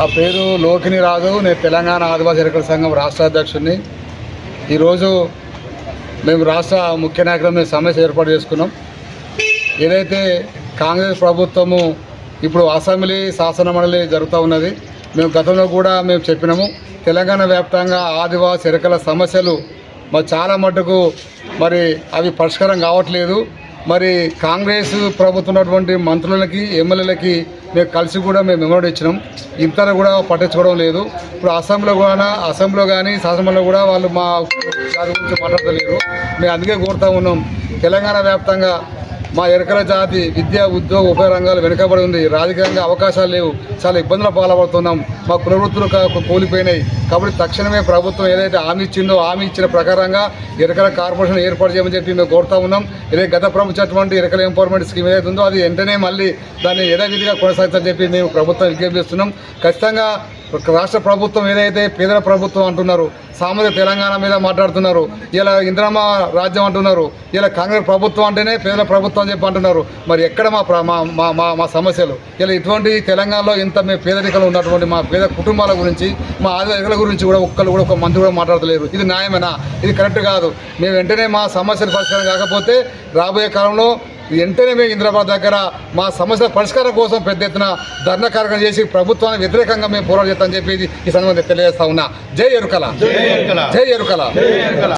నా పేరు లోకిని రాజు నేను తెలంగాణ ఆదివాసీ ఎన్నికల సంఘం రాష్ట్ర అధ్యక్షుడిని. ఈరోజు మేము రాష్ట్ర ముఖ్య నాయకులు మేము సమస్య ఏర్పాటు చేసుకున్నాం. ఏదైతే కాంగ్రెస్ ప్రభుత్వము ఇప్పుడు అసెంబ్లీ శాసన మండలి జరుగుతూ ఉన్నది మేము గతంలో కూడా మేము చెప్పినాము. తెలంగాణ వ్యాప్తంగా ఆదివాసీ ఎరకల సమస్యలు మరి చాలా మటుకు మరి అవి పరిష్కారం కావట్లేదు. మరి కాంగ్రెస్ ప్రభుత్వం ఉన్నటువంటి మంత్రులకి ఎమ్మెల్యేలకి మేము కలిసి కూడా మేము మెమోడ్ ఇచ్చినాం. ఇంతలో కూడా పట్టించుకోవడం లేదు. ఇప్పుడు అసెంబ్లీలో కూడా అసెంబ్లీలో కానీ శాసనమండలిలో కూడా వాళ్ళు మా దాని గురించి మాట్లాడలేరు మేము అందుకే కోరుతా ఉన్నాం. తెలంగాణ వ్యాప్తంగా మా ఎరకల జాతి విద్య ఉద్యోగ ఉభయ రంగాలు వెనుకబడి ఉంది. రాజకీయంగా అవకాశాలు లేవు. చాలా ఇబ్బందుల పాల్పడుతున్నాం. మా కులవృత్తులు కూలిపోయినాయి. కాబట్టి తక్షణమే ప్రభుత్వం ఏదైతే హామీ ఇచ్చిందో హామీ ఇచ్చిన ప్రకారంగా ఎరకల కార్పొరేషన్ ఏర్పాటు చేయమని చెప్పి మేము కోరుతా ఉన్నాం. ఇదే గత ప్రభుత్వం ఎరకల ఎంపవర్మెంట్ స్కీమ్ ఏదైతే ఉందో అది వెంటనే మళ్ళీ దాన్ని యథావిధిగా కొనసాగుతుందని చెప్పి మేము ప్రభుత్వం విజ్ఞప్తి చేస్తున్నాం. ఖచ్చితంగా రాష్ట్ర ప్రభుత్వం ఏదైతే పేదల ప్రభుత్వం అంటున్నారు సామాజిక తెలంగాణ మీద మాట్లాడుతున్నారు ఇలా ఇంద్రమ్మ రాజ్యం అంటున్నారు ఇలా కాంగ్రెస్ ప్రభుత్వం అంటేనే పేదల ప్రభుత్వం అని చెప్పి అంటున్నారు. మరి ఎక్కడ మా మా మా మా సమస్యలు? ఇలా ఇటువంటి తెలంగాణలో ఇంత మేము పేదరికలు ఉన్నటువంటి మా పేద కుటుంబాల గురించి మా ఆదివాసుల గురించి కూడా ఒక్కరు కూడా ఒక మంత్రి కూడా మాట్లాడతలేరు. ఇది న్యాయమేనా? ఇది కరెక్ట్ కాదు. మేము వెంటనే మా సమస్యలు పరిష్కారం కాకపోతే రాబోయే కాలంలో వెంటనే మేము ఇంద్రాబాద్ దగ్గర మా సమస్యల పరిష్కారం కోసం పెద్ద ఎత్తున ధర్నా కార్యక్రమం చేసి ప్రభుత్వానికి వ్యతిరేకంగా మేము పోరాటం చేస్తామని చెప్పి ఈ సందర్భంగా తెలియజేస్తా ఉన్నా. జై ఎరుకల. జై ఎరుకల.